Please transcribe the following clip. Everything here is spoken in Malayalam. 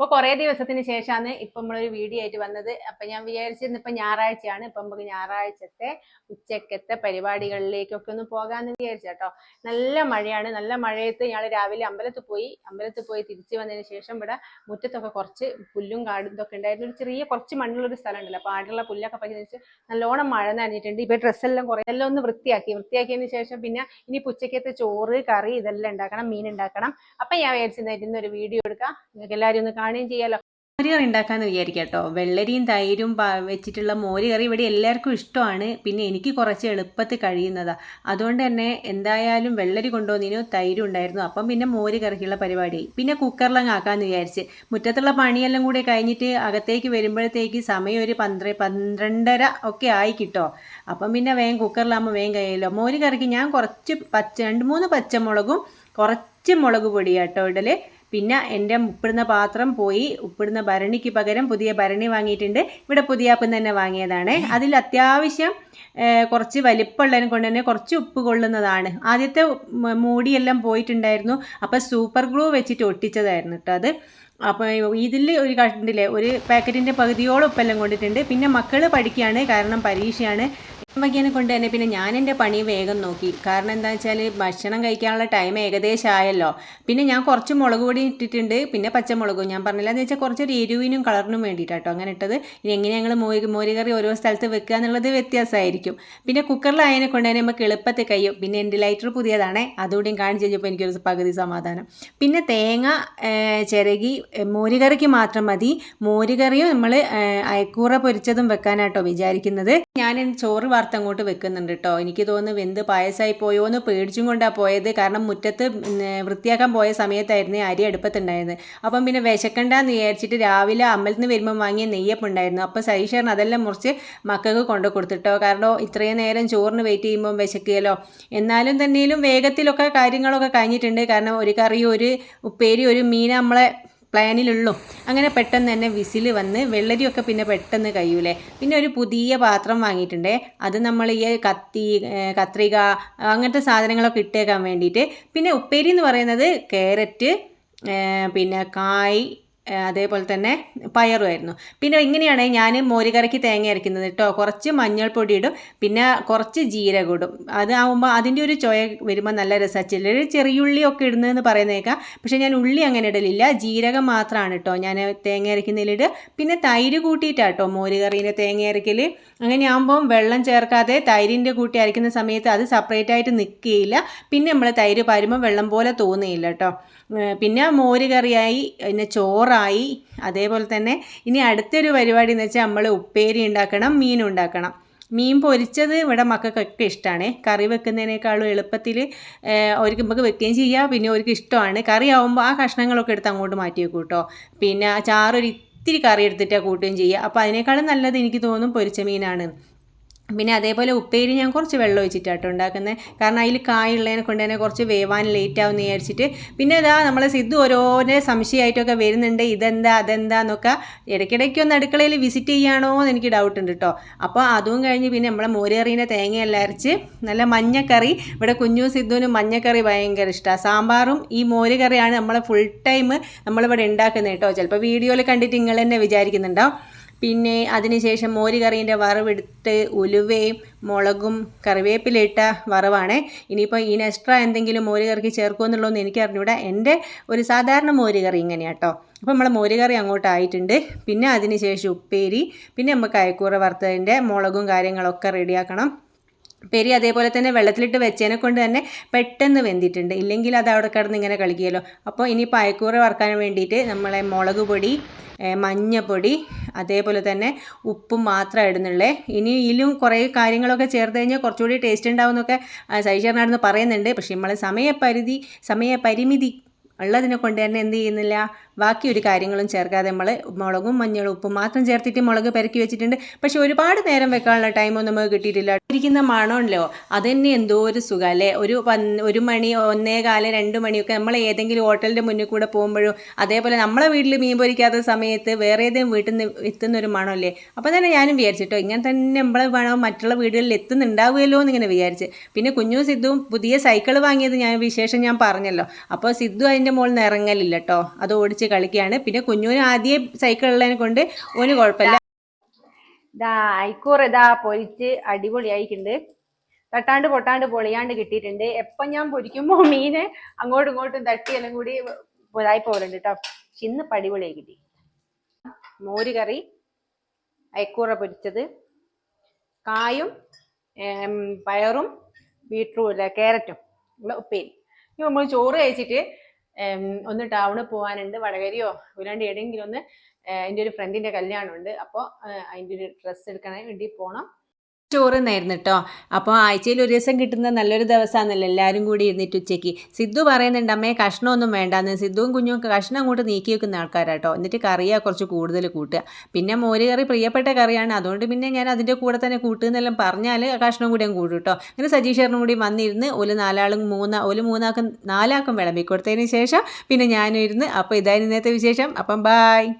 അപ്പോൾ കുറേ ദിവസത്തിന് ശേഷമാണ് ഇപ്പം നമ്മളൊരു വീഡിയോ ആയിട്ട് വന്നത്. അപ്പം ഞാൻ വിചാരിച്ചിരുന്നു ഇപ്പം ഞായറാഴ്ചയാണ്. ഇപ്പം നമുക്ക് ഞായറാഴ്ചത്തെ ഉച്ചക്കത്തെ പരിപാടികളിലേക്കൊക്കെ ഒന്ന് പോകാമെന്ന് വിചാരിച്ചു കേട്ടോ. നല്ല മഴയാണ്. നല്ല മഴയത്ത് ഞങ്ങൾ രാവിലെ അമ്പലത്തിൽ പോയി. അമ്പലത്തിൽ പോയി തിരിച്ചു വന്നതിന് ശേഷം ഇവിടെ മുറ്റത്തൊക്കെ കുറച്ച് പുല്ലും കാടും ഇതൊക്കെ ഉണ്ടായിരുന്നു. ഒരു ചെറിയ കുറച്ച് മണ്ണുള്ളൊരു സ്ഥലം ഉണ്ടല്ലോ അപ്പോൾ ആടുള്ള പുല്ലൊക്കെ പറ്റി വെച്ച് നല്ലോണം മഴ നനഞ്ഞിട്ടുണ്ട്. ഇപ്പൊ ഡ്രസ്സെല്ലാം കുറേ എല്ലാം ഒന്ന് വൃത്തിയാക്കി. വൃത്തിയാക്കിയതിന് ശേഷം പിന്നെ ഇനി ഉച്ചക്കത്തെ ചോറ് കറി ഇതെല്ലാം ഉണ്ടാക്കണം. മീൻ ഉണ്ടാക്കണം. അപ്പം ഞാൻ വിചാരിച്ചിരുന്ന ഒരു വീഡിയോ എടുക്കാം. നിങ്ങൾക്ക് എല്ലാവരും ഒന്ന് കാണുകയും ചെയ്യാലോ? മോരുകറി ഉണ്ടാക്കാമെന്ന് വിചാരിക്കാം വെള്ളരിയും തൈരും വെച്ചിട്ടുള്ള മോരുകറി ഇവിടെ എല്ലാവർക്കും ഇഷ്ടമാണ്. പിന്നെ എനിക്ക് കുറച്ച് എളുപ്പത്തിൽ കഴിയുന്നതാണ് അതുകൊണ്ട് തന്നെ എന്തായാലും വെള്ളരി കൊണ്ടുവന്നിനു തൈരും ഉണ്ടായിരുന്നു. അപ്പം പിന്നെ മോര് കറിക്കുള്ള പരിപാടി പിന്നെ കുക്കറിലങ്ങ് ആക്കാമെന്ന് വിചാരിച്ച്. മുറ്റത്തുള്ള പണിയെല്ലാം കൂടി കഴിഞ്ഞിട്ട് അകത്തേക്ക് വരുമ്പോഴത്തേക്ക് സമയം ഒരു പന്ത്ര പന്ത്രണ്ടര ഒക്കെ ആയി കിട്ടോ. അപ്പം പിന്നെ വേഗം കുക്കറിലാകുമ്പോൾ വേഗം കഴിയുമല്ലോ മോര് കറിക്ക് ഞാൻ കുറച്ച് പച്ച രണ്ട് മൂന്ന് പച്ചമുളകും കുറച്ച് മുളക് പൊടി കേട്ടോ ഇടൽ. പിന്നെ എന്റെ ഉപ്പിടുന്ന പാത്രം പോയി ഉപ്പിടുന്ന ഭരണിക്ക് പകരം പുതിയ ഭരണി വാങ്ങിയിട്ടുണ്ട്. ഇവിടെ പുതിയ പുതിയാപ്പം തന്നെ വാങ്ങിയതാണ്. അതിൽ അത്യാവശ്യം കുറച്ച് വലിപ്പമുള്ളതിനെ കൊണ്ട് തന്നെ കുറച്ച് ഉപ്പ് കൊള്ളുന്നതാണ്. ആദ്യത്തെ മൂടിയെല്ലാം പോയിട്ടുണ്ടായിരുന്നു. അപ്പോൾ സൂപ്പർ ഗ്ലൂ വെച്ചിട്ട് ഒട്ടിച്ചതായിരുന്നു കേട്ടോ അത്. അപ്പോൾ ഇതിൽ ഒരു കണ്ടില്ലേ ഒരു പാക്കറ്റിന്റെ പകുതിയോളം ഉപ്പെല്ലാം കൊണ്ടിട്ടുണ്ട്. പിന്നെ മക്കൾ പഠിക്കുകയാണ് കാരണം പരീക്ഷയാണ്. വയ്ക്കാനെ കൊണ്ട് തന്നെ പിന്നെ ഞാൻ എന്റെ പണി വേഗം നോക്കി. കാരണം എന്താ വെച്ചാൽ ഭക്ഷണം കഴിക്കാനുള്ള ടൈം ഏകദേശം ആയല്ലോ പിന്നെ ഞാൻ കുറച്ച് മുളക് പൊടി ഇട്ടിട്ടുണ്ട്. പിന്നെ പച്ചമുളകും. ഞാൻ പറഞ്ഞില്ല എന്ന് വെച്ചാൽ കുറച്ചൊരു എരിവിനും കളറിനും വേണ്ടിയിട്ടാട്ടോ അങ്ങനെ ഇട്ടത്. ഇനി എങ്ങനെ ഞങ്ങൾ മോര് മോരുകറി ഓരോ സ്ഥലത്ത് വെക്കുക എന്നുള്ളത് വ്യത്യാസമായിരിക്കും. പിന്നെ കുക്കറിലായതിനെ കൊണ്ട് തന്നെ നമുക്ക് എളുപ്പത്തിൽ കഴിയും. പിന്നെ എന്റെ ലൈറ്റർ പുതിയതാണേ. അതുകൂടിയും കാണിച്ച് കഴിഞ്ഞപ്പോൾ എനിക്കൊരു പകുതി സമാധാനം. പിന്നെ തേങ്ങ ചിരകി മോരുകറിക്ക് മാത്രം മതി. മോരുകറിയും നമ്മൾ അയക്കൂറ പൊരിച്ചതും വെക്കാനാട്ടോ വിചാരിക്കുന്നത്. ഞാൻ ചോറ് വാർത്ത് അങ്ങോട്ട് വെക്കുന്നുണ്ട് കേട്ടോ എനിക്ക് തോന്നുന്നു വെന്ത് പായസമായി പോയോ എന്ന് പേടിച്ചും കൊണ്ടാണ് പോയത്. കാരണം മുറ്റത്ത് വൃത്തിയാക്കാൻ പോയ സമയത്തായിരുന്നു അരി അടുപ്പത്തുണ്ടായിരുന്നത്. അപ്പം പിന്നെ വിശക്കണ്ടെന്ന് വിചാരിച്ചിട്ട് രാവിലെ അമ്പലത്തിൽ നിന്ന് വരുമ്പം വാങ്ങിയ നെയ്യപ്പം ഉണ്ടായിരുന്നു. അപ്പോൾ സതീഷേറിന് അതെല്ലാം മുറിച്ച് മക്കൾക്ക് കൊണ്ടു കൊടുത്തിട്ടോ. കാരണം ഇത്രയും നേരം ചോറിന് വെയിറ്റ് ചെയ്യുമ്പോൾ വിശക്കുകയല്ലോ. എന്നാലും തന്നെയും വേഗത്തിലൊക്കെ കാര്യങ്ങളൊക്കെ കഴിഞ്ഞിട്ടുണ്ട്. കാരണം ഒരു കറി ഒരു ഉപ്പേരി ഒരു മീൻ നമ്മളെ പ്ലാനിലുള്ളൂ. അങ്ങനെ പെട്ടെന്ന് തന്നെ വിസിൽ വന്ന് വെള്ളരിയൊക്കെ പിന്നെ പെട്ടെന്ന് കഴിയൂലേ. പിന്നെ ഒരു പുതിയ പാത്രം വാങ്ങിയിട്ടുണ്ട്. അത് നമ്മൾ ഈ കത്തി കത്രിക അങ്ങനത്തെ സാധനങ്ങളൊക്കെ ഇട്ടേക്കാൻ വേണ്ടിയിട്ട്. പിന്നെ ഉപ്പേരി എന്ന് പറയുന്നത് ക്യാരറ്റ് പിന്നെ കായ് അതേപോലെ തന്നെ പയറുമായിരുന്നു. പിന്നെ ഇങ്ങനെയാണ് ഞാൻ മോരുകറിക്ക് തേങ്ങ അരയ്ക്കുന്നത് കേട്ടോ കുറച്ച് മഞ്ഞൾപ്പൊടി ഇടും പിന്നെ കുറച്ച് ജീരകം ഇടും. അതാവുമ്പോൾ അതിന്റെ ഒരു ചൊയ വരുമ്പോൾ നല്ല രസമാണ് ചിലർ ചെറിയുള്ളിയൊക്കെ ഇടുന്നതെന്ന് പറയുന്നേക്കാം. പക്ഷേ ഞാൻ ഉള്ളി അങ്ങനെ ഇടലില്ല. ജീരകം മാത്രമാണ് കേട്ടോ ഞാൻ തേങ്ങ അരയ്ക്കുന്നതിലിട് പിന്നെ തൈര് കൂട്ടിയിട്ടാണ് കേട്ടോ മോരുകറീന്റെ തേങ്ങ അരയ്ക്കൽ അങ്ങനെ വെള്ളം ചേർക്കാതെ തൈരിന്റെ കൂട്ടി അരയ്ക്കുന്ന സമയത്ത് അത് സെപ്പറേറ്റ് ആയിട്ട് നിൽക്കുകയില്ല പിന്നെ നമ്മൾ തൈര് പരുമ്പോൾ വെള്ളം പോലെ തോന്നുകയില്ല കേട്ടോ പിന്നെ മോരുകറിയായി പിന്നെ പിന്നെ ചോറായി അതേപോലെ തന്നെ ഇനി അടുത്തൊരു പരിപാടി എന്ന് വെച്ചാൽ നമ്മൾ ഉപ്പേരി ഉണ്ടാക്കണം മീൻ ഉണ്ടാക്കണം. മീൻ പൊരിച്ചത് ഇവിടെ മക്കൾക്കൊക്കെ ഇഷ്ടമാണ് കറി വെക്കുന്നതിനേക്കാളും എളുപ്പത്തിൽ അവർക്ക് നമുക്ക് വെക്കുകയും ചെയ്യാം. പിന്നെ അവർക്ക് ഇഷ്ടമാണ്. കറി ആവുമ്പോൾ ആ കഷ്ണങ്ങളൊക്കെ എടുത്ത് അങ്ങോട്ട് മാറ്റി വെക്കും കേട്ടോ. പിന്നെ ചാറൊരു ഇത്തിരി കറി എടുത്തിട്ടാണ് കൂട്ടുകയും ചെയ്യുക. അപ്പോൾ അതിനേക്കാളും നല്ലത് എനിക്ക് തോന്നും പൊരിച്ച മീനാണ്. പിന്നെ അതേപോലെ ഉപ്പേരി ഞാൻ കുറച്ച് വെള്ളം ഒഴിച്ചിട്ടാട്ടോ ഉണ്ടാക്കുന്നത് കാരണം അതിൽ കായുള്ളതിനെ കൊണ്ട് തന്നെ കുറച്ച് വേവാൻ ലേറ്റ് ആവും വിചാരിച്ചിട്ട്. പിന്നെ ഇതാ നമ്മളെ സിദ്ധു ഓരോരോ സംശയമായിട്ടൊക്കെ വരുന്നുണ്ട്. ഇതെന്താ അതെന്താന്നൊക്കെ ഇടയ്ക്കിടയ്ക്ക് ഒന്ന് അടുക്കളയിൽ വിസിറ്റ് ചെയ്യാണോ എന്ന് എനിക്ക് ഡൗട്ട് ഉണ്ട് കേട്ടോ അപ്പോൾ അതും കഴിഞ്ഞ് പിന്നെ നമ്മളെ മോരേറീനെ തേങ്ങയെല്ലാം അരച്ച് നല്ല മഞ്ഞക്കറി. ഇവിടെ കുഞ്ഞു സിദ്ധുവിനും മഞ്ഞക്കറി ഭയങ്കര ഇഷ്ടമാണ് സാമ്പാറും ഈ മോര് കറിയാണ് നമ്മളെ ഫുൾ ടൈം നമ്മളിവിടെ ഉണ്ടാക്കുന്നത് കേട്ടോ ചിലപ്പോൾ വീഡിയോയിൽ കണ്ടിട്ട് നിങ്ങൾ തന്നെ വിചാരിക്കുന്നുണ്ടോ പിന്നെ അതിനുശേഷം മോരുകറീന്റെ വറവെടുത്ത് ഉലുവയും മുളകും കറിവേപ്പിലിട്ട വറവാണ്. ഇനിയിപ്പോൾ ഇതിന് എക്സ്ട്രാ എന്തെങ്കിലും മോരുകറിക്ക് ചേർക്കുമോ എനിക്ക് അറിഞ്ഞൂടാ എന്റെ ഒരു സാധാരണ മോരുകറി ഇങ്ങനെയാണ് കേട്ടോ അപ്പോൾ നമ്മൾ മോരുകറി അങ്ങോട്ടായിട്ടുണ്ട്. പിന്നെ അതിനുശേഷം ഉപ്പേരി പിന്നെ നമുക്ക് അയക്കൂറ വറുത്തതിന്റെ മുളകും കാര്യങ്ങളൊക്കെ റെഡിയാക്കണം. പെരി അതേപോലെ തന്നെ വെള്ളത്തിലിട്ട് വെച്ചതിനെ കൊണ്ട് തന്നെ പെട്ടെന്ന് വെന്തിട്ടുണ്ട്. ഇല്ലെങ്കിൽ അത് അവിടെ കിടന്ന് ഇങ്ങനെ കളിക്കുമല്ലോ. അപ്പോൾ ഇനി പയക്കൂറ വറക്കാൻ വേണ്ടിയിട്ട് നമ്മളെ മുളക് പൊടി മഞ്ഞപ്പൊടി അതേപോലെ തന്നെ ഉപ്പും മാത്രം ഇടുന്നുള്ളേ. ഇനി ഇതിലും കുറേ കാര്യങ്ങളൊക്കെ ചേർത്ത് കഴിഞ്ഞാൽ കുറച്ചുകൂടി ടേസ്റ്റ് ഉണ്ടാവും എന്നൊക്കെ പറയുന്നുണ്ട്. പക്ഷേ നമ്മളെ സമയപരിധി സമയപരിമിതി ഉള്ളതിനെ കൊണ്ട് തന്നെ എന്ത് ചെയ്യുന്നില്ല? ബാക്കി ഒരു കാര്യങ്ങളും ചേർക്കാതെ നമ്മൾ മുളകും മഞ്ഞളും ഉപ്പും മാത്രം ചേർത്തിട്ട് മുളക് പെരക്കി വെച്ചിട്ടുണ്ട്. പക്ഷെ ഒരുപാട് നേരം വെക്കാനുള്ള ടൈമൊന്നും നമുക്ക് കിട്ടിയിട്ടില്ല. ഇരിക്കുന്ന മണമല്ലോ അതന്നെ എന്തോ ഒരു സുഖം അല്ലേ? ഒരു ഒരു മണി ഒന്നേ കാല രണ്ട് മണിയൊക്കെ നമ്മൾ ഏതെങ്കിലും ഹോട്ടലിന്റെ മുന്നിൽ കൂടെ പോകുമ്പോഴും അതേപോലെ നമ്മളെ വീട്ടിൽ മീൻ പൊരിക്കാത്ത സമയത്ത് വേറെ ഏതെങ്കിലും വീട്ടിൽ നിന്ന് എത്തുന്ന ഒരു മണമല്ലേ അപ്പോൾ തന്നെ ഞാനും വിചാരിച്ചിട്ടോ ഇങ്ങനെ തന്നെ നമ്മളെ മണം മറ്റുള്ള വീടുകളിൽ എത്തുന്നുണ്ടാവുമല്ലോ എന്നിങ്ങനെ വിചാരിച്ച്. പിന്നെ കുഞ്ഞു സിദ്ധുവും പുതിയ സൈക്കിൾ വാങ്ങിയത് ഞാൻ വിശേഷം ഞാൻ പറഞ്ഞല്ലോ. അപ്പോൾ സിദ്ധു അതിന്റെ അതിന്റെ മുകളിൽ നിന്ന് ഇറങ്ങലില്ല കേട്ടോ അത് ഓടിച്ച് കളിക്കുകയാണ്. പിന്നെ കുഞ്ഞുവിന് ആദ്യം സൈക്കിൾ ഉള്ളതിനെ കൊണ്ട് ഓന് കുഴപ്പമില്ല. ഇതാ ഐക്കൂർ ഇതാ പൊരിച്ച് അടിപൊളിയായിട്ടുണ്ട് തട്ടാണ്ട് പൊട്ടാണ്ട് പൊളിയാണ്ട് കിട്ടിയിട്ടുണ്ട്. എപ്പം ഞാൻ പൊരിക്കുമ്പോൾ മീന് അങ്ങോട്ടും ഇങ്ങോട്ടും തട്ടി എല്ലാം കൂടി ഇതായി പോകലുണ്ട് കേട്ടോ പക്ഷെ ഇന്ന് പടിപൊളിയായി കിട്ടി. മോര് കറി അയക്കൂറ പൊരിച്ചത്. കായും പയറും ബീട്രൂട്ട് കാരറ്റും ഉള്ള ഉപ്പേരി. നമ്മൾ ചോറ് കഴിച്ചിട്ട് ഒന്ന് ടൗണിൽ പോകാനുണ്ട് വടകരയോ ഇല്ലാണ്ട് എവിടെയെങ്കിലും ഒന്ന് എന്റെ ഒരു ഫ്രണ്ടിന്റെ കല്യാണമുണ്ട്. അപ്പോൾ അതിന്റെ ഒരു ഡ്രസ്സ് എടുക്കാൻ വേണ്ടി പോകണം ചോറ് തന്നായിരുന്നു കേട്ടോ അപ്പോൾ ആഴ്ചയിൽ ഒരു ദിവസം കിട്ടുന്ന നല്ലൊരു ദിവസമാണല്ലോ എല്ലാവരും കൂടി ഇരുന്നിട്ട് ഉച്ചയ്ക്ക്. സിദ്ധു പറയുന്നുണ്ട് അമ്മയെ കഷ്ണമൊന്നും വേണ്ടാന്ന്. സിദ്ധുവും കുഞ്ഞും കഷ്ണം അങ്ങോട്ട് നീക്കി വെക്കുന്ന ആൾക്കാരാട്ടോ എന്നിട്ട് കറിയാണ് കുറച്ച് കൂടുതൽ കൂട്ടുക. പിന്നെ മോര് കറി പ്രിയപ്പെട്ട കറിയാണ്. അതുകൊണ്ട് പിന്നെ ഞാൻ അതിന്റെ കൂടെ തന്നെ കൂട്ടുന്നെല്ലാം പറഞ്ഞാൽ കഷ്ണം കൂടി ഞാൻ കൂടും കേട്ടോ അങ്ങനെ സജീഷറിനും കൂടി വന്നിരുന്ന് ഒരു നാലാളും മൂന്ന് ഒരു മൂന്നാക്കും നാലാക്കും വിളമ്പി കൊടുത്തതിന് ശേഷം പിന്നെ ഞാനും ഇരുന്ന്. അപ്പോൾ ഇതായിരുന്നു ഇന്നത്തെ വിശേഷം. അപ്പം ബായ്